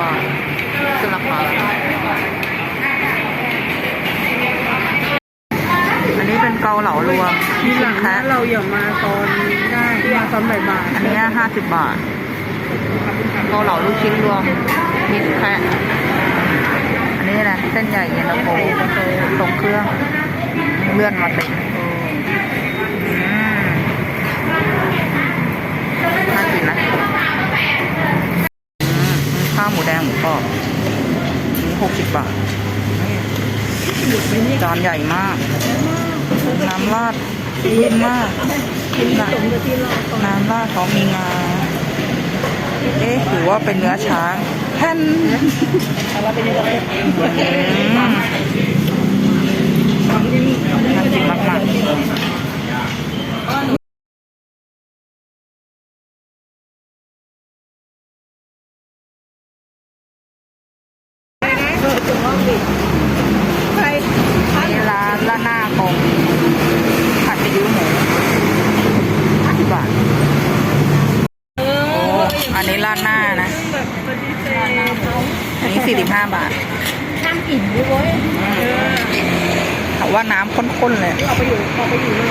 ก็ขึ้นราคาอันนี้เป็นเกาเหลารวมที่หลังนะเราอย่ามาตอนได้มาตอนบ่ายๆอันนี้ห้าสิบบาทเกาเหลาลูกชิ้นรวมมิตแคะอันนี้นะเส้นใหญ่เย็นตาโฟตรงเครื่องเลื่อนมาติด ข้าวหมูแดงหมูกรอบหกสิบบาทจานใหญ่มาก น้ำราดดีมากน้ำน้ำราดเขามีงา เอ๊ะหรือว่าเป็นเนื้อช้างแท่นอืมน่ากินมากๆ ใครนี่ร้านละหน้าคงผัดซีอิ๊วหมูห้าสิบบาทเอโอ้ออันนี้ราดหน้านะ แบบปฏิเสธเขาอันนี้สี่สิบห้าบาทห้ามอิ่มด้วยเว้ยเออถามว่าน้ำข้นๆเลย เอาไปอยู่เอาไปอยู่เลย